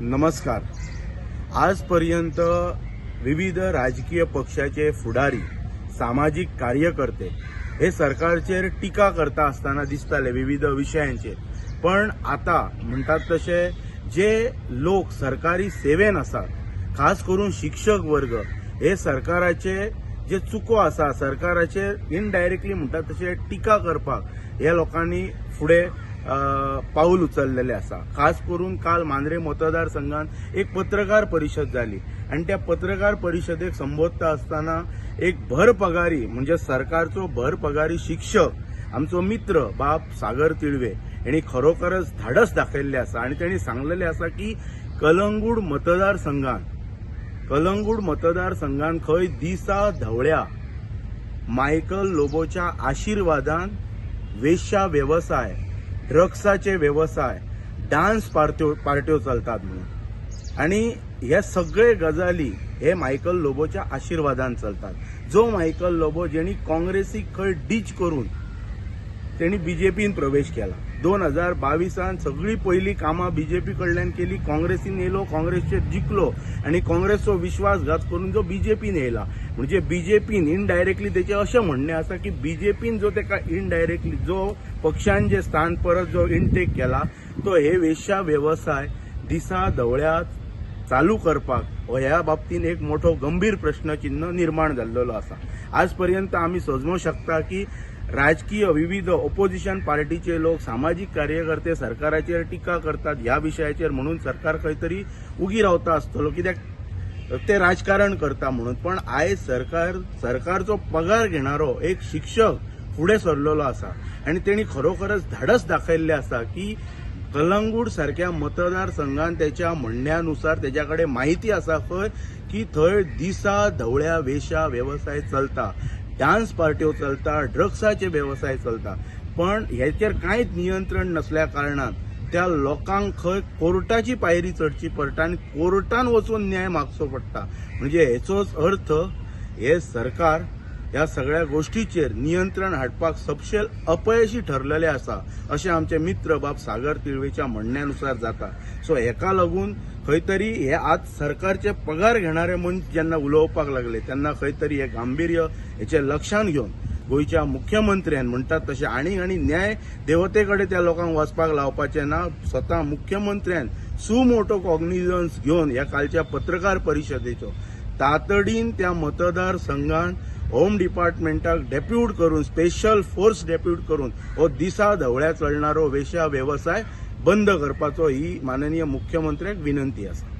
नमस्कार. आजपर्यंत विविध राजकीय पक्षाचे फुडारी सामाजिक कार्यकर्ते हे सरकारचेर टिका करता आसतना दिसताले विविध विशयांचेर पण आता म्हणटात तसे जे लोक सरकारी सेवेन आसात खास करून शिक्षक वर्ग हे सरकाराचे जे चुको आसा सरकाराचेर इनडायरेक्टली म्हणटात तशें टिका करपाक हे लोकांनी फुडें पाऊल उचललेले आसा खास करून काल मांद्रे मतदारसंघात एक पत्रकार परिशद जाली आणि त्या पत्रकार परिशदेक संबोधता आसतना एक भर पगारी म्हणजे सरकारचो भर पगारी शिक्षक आमचो मित्र बाप सागर तिळवे यांनी खरोखरच धाडस दाखयल्लें आसा आणि त्यांनी सांगलेले आसा की कलंगूट मतदारसंघात कलंगूट मतदारसंघात खंय दिसा धवळ्या मायकल लोबोच्या आशीर्वादान वेश्या व्यवसाय ड्रग्साचे व्यवसाय डान्स पार्ट्यो पार्ट्यो चलतात म्हणून. आणि हे सगळे गजाली हे मायकल लोबोच्या आशीर्वादान चलतात. जो मायकल लोबो जेणी काँग्रेसीक खंय डीच करून त्यांनी बीजेपीन प्रवेश केला. दोन हजार बावीसान सगळी पहिली कामां बीजेपी कडल्यान केली. काँग्रेसीन येयलो काँग्रेसचेर जिखलो आणि काँग्रेसचो विश्वासघात करून जो बीजेपीन येयला म्हणजे बीजेपीन इनडायरेक्टली तेचे अशें म्हणणें आसा की बीजेपीन जो तेका इनडायरेक्टली जो पक्षान जे स्थान परत जो इनटेक केला तो हे वेश्या व्यवसाय दिसा धवळ्या चालू करपाक हो ह्या बाबतीन एक मोठो गंभीर प्रश्नचिन्ह निर्माण जाल्लेलो आसा आज पर्यंत आमी सोजमो शकता की राजकीय विविध ऑपोजिशन पार्टीचे लोक सामाजिक कार्यकर्ते सरकाराचेर टिका करतात ह्या विशयाचेर म्हणून सरकार खंय तरी उगी रावता आसतलो. कित्याक? ते राजकारण करता म्हणून. पण आयज सरकार सरकारचो पगार घेणारो एक शिक्षक फुडें सरलेलो आसा. आणि तेणी खरोखरच धाडस दाखयल्लें आसा की कलंगूट सारख्या मतदारसंघात त्याच्या म्हणण्यानुसार त्याच्याकडे माहिती आसा खंय की थंय दिसा धवळ्या वेशा व्यवसाय चलता. डान्स पार्ट्यो चलता ड्रग्साचे व्यवसाय चलता. पण ह्याचेर कांयच नियंत्रण नसल्या कारणान त्या लोकांक खंय कोर्टाची पायरी चडची पडटा आनी कोर्टान वचून न्याय मागचो पडटा म्हणजे हेचोच अर्थ हे सरकार ह्या सगळ्या गोष्टीचेर नियंत्रण हाडपाक सपशेल अपयशी ठरलेले आसा अशें आमचे मित्र बाब सागर तिळवेच्या म्हणण्यानुसार जाता. सो हेका लागून खंय तरी हे आज सरकारचे पगार घेणारे मनीस जेन्ना उलोवपाक लागले तेन्ना खंय तरी हे गांभीर्य हेचे लक्षांत घेवन गोंयच्या मुख्यमंत्र्यान म्हणटात तशें आनी आनी न्याय देवते कडेन त्या लोकांक वचपाक लावपाचें ना स्वता मुख्यमंत्र्यान सुमोटो कॉग्निजन्स घेवन ह्या कालच्या पत्रकार परिशदेचो तातडीन त्या मतदार संघान होम डिपार्टमेंटाक डेप्यूट करून स्पेशल फोर्स डेप्यूट करून हो दिसा धवळ्या चलणारो वेश्या व्यवसाय बंद करपाचो ही माननीय मुख्यमंत्र्याक विनंती आसा